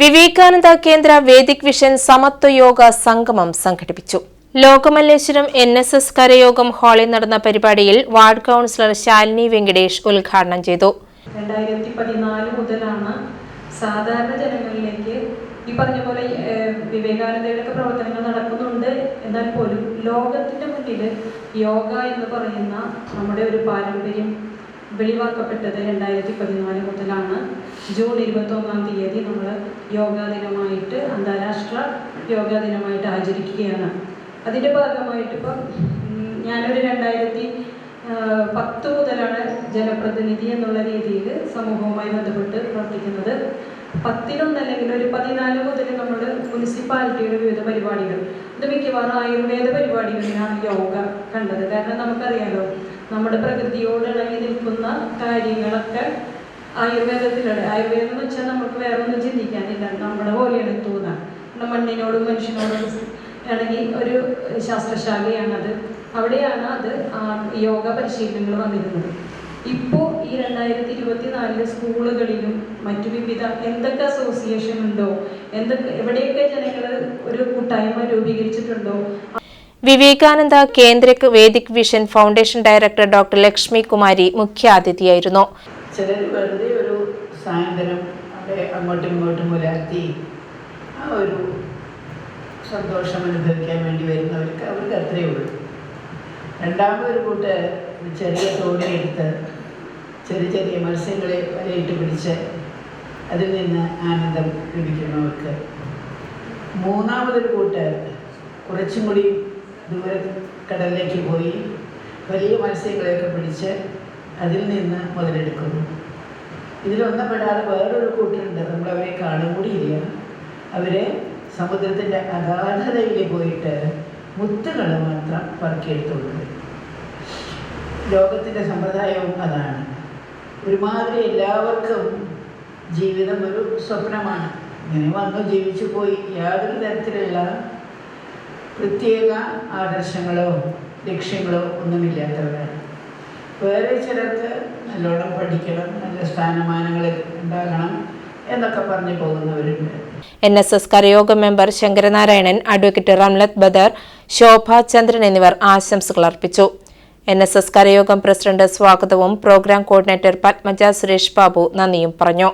വിവേകാനന്ദ കേന്ദ്ര Vedic vision സമത്വ യോഗ സംഗമം സംഘടിപ്പിച്ചു. ലോകമല്ലേശ്വരം എൻ എസ് എസ് കരയോഗം ഹാളിൽ നടന്ന പരിപാടിയിൽ വാർഡ് കൗൺസിലർ ശാലിനി വെങ്കടേഷ് ഉദ്ഘാടനം ചെയ്തു. രണ്ടായിരത്തി പതിനാല് മുതലാണ് സാധാരണ ജനങ്ങളിലേക്ക് ഈ പറഞ്ഞ പോലെ വിവേകാനന്ദയുടെ പ്രവർത്തനങ്ങൾ നടക്കുന്നുണ്ട്. എന്നാൽ പോലും ലോകത്തിന്റെ മുന്നിൽ യോഗ എന്ന് പറയുന്ന നമ്മുടെ ഒരു പാരമ്പര്യം വെളിവാക്കപ്പെട്ടത് രണ്ടായിരത്തി പതിനാല് മുതലാണ്. ജൂൺ ഇരുപത്തി ഒന്നാം തീയതി നമ്മൾ യോഗാ ദിനമായിട്ട് അന്താരാഷ്ട്ര യോഗാ ദിനമായിട്ട് ആചരിക്കുകയാണ്. അതിന്റെ ഭാഗമായിട്ട് ഇപ്പം ഞാനൊരു രണ്ടായിരത്തി പത്ത് മുതലാണ് ജനപ്രതിനിധി എന്നുള്ള രീതിയിൽ സമൂഹവുമായി ബന്ധപ്പെട്ട് പ്രവർത്തിക്കുന്നത്. പത്തിലൊന്നല്ലെങ്കിൽ ഒരു പതിനാല് മുതൽ നമ്മൾ മുനിസിപ്പാലിറ്റിയുടെ വിവിധ പരിപാടികൾ ഇത് മിക്കവാറും ആയുർവേദ പരിപാടികളിലാണ് യോഗ കണ്ടത്. കാരണം നമുക്കറിയാലോ നമ്മുടെ പ്രകൃതിയോട് ഇണങ്ങി നിൽക്കുന്ന കാര്യങ്ങളൊക്കെ ആയുർവേദത്തിലുണ്ട് ആയുർവേദം എന്ന് വെച്ചാൽ നമുക്ക് വേറെ ഒന്നും ചിന്തിക്കാനില്ല. നമ്മുടെ പോലെയാണ് തോന്നുക നമ്മുടെ മണ്ണിനോടും മനുഷ്യനോടും ഇണങ്ങി ഒരു ശാസ്ത്രശാഖയാണത്. അവിടെയാണ് അത് യോഗ പരിശീലനങ്ങൾ വന്നിരുന്നത്. ഇപ്പോൾ ഈ രണ്ടായിരത്തി ഇരുപത്തി നാലിൽ സ്കൂളുകളിലും മറ്റു വിവിധ എന്തൊക്കെ അസോസിയേഷൻ ഉണ്ടോ? എന്തൊക്കെ എവിടെയൊക്കെ ജനങ്ങൾ ഒരു കൂട്ടായ്മ രൂപീകരിച്ചിട്ടുണ്ടോ? Vivekananda Kendra Vedic vision foundation director doctor Lakshmi Kumari മുഖ്യാതിഥിയായിരുന്നു. ചിലർ വെറുതെ ഒരു സായന്തനം അവിടെ അങ്ങോട്ടും ഇങ്ങോട്ടും പുലർത്തി ആ ഒരു സന്തോഷം അനുഭവിക്കാൻ വേണ്ടി വരുന്നവർക്ക് അവർക്ക് അത്രയേ ഉള്ളൂ. രണ്ടാമതൊരു കൂട്ട് ചെറിയ തോണിയെടുത്ത് ചെറിയ ചെറിയ മത്സ്യങ്ങളെ വലയിട്ട് പിടിച്ച് അതിൽ നിന്ന് ആനന്ദം ലഭിക്കുന്നവർക്ക്. മൂന്നാമതൊരു കൂട്ട് കുറച്ചും കൂടി ദൂരെ കടലിലേക്ക് പോയി വലിയ മത്സ്യങ്ങളെയൊക്കെ പിടിച്ച് അതിൽ നിന്ന് മുതലെടുക്കുന്നു. ഇതിലൊന്നപ്പെടാതെ വേറൊരു കൂട്ടുണ്ട്. നമ്മളവരെ കാണും കൂടിയില്ല. അവരെ സമുദ്രത്തിന്റെ അഗാധതയിൽ പോയിട്ട് മുത്തുകൾ മാത്രം പറക്കിയെടുത്തുള്ളത് ലോകത്തിന്റെ സമ്പ്രദായവും അതാണ്. ഒരുമാതിരി എല്ലാവർക്കും ജീവിതം ഒരു സ്വപ്നമാണ്. ഇങ്ങനെ വന്നു ജീവിച്ചു പോയി. യാതൊരു തരത്തിലുള്ള പ്രത്യേക ആദർശങ്ങളോ ലക്ഷ്യങ്ങളോ ഒന്നുമില്ലാത്തവരാണ്. വേറെ ചിലർക്ക് നല്ലോണം പഠിക്കണം നല്ല സ്ഥാനമാനങ്ങൾ ഉണ്ടാകണം എന്നൊക്കെ പറഞ്ഞു പോകുന്നവരുണ്ട്. എൻ എസ് എസ് കരയോഗ മെമ്പർ ശങ്കരനാരായണൻ അഡ്വക്കേറ്റ് റംലത് ബദർ ശോഭ ചന്ദ്രൻ എന്നിവർ ആശംസകൾ അർപ്പിച്ചു. എൻ എസ് എസ് കരയോഗം പ്രസിഡന്റ് സ്വാഗതവും പ്രോഗ്രാം കോർഡിനേറ്റർ പത്മജ സുരേഷ് ബാബു നന്ദിയും പറഞ്ഞു.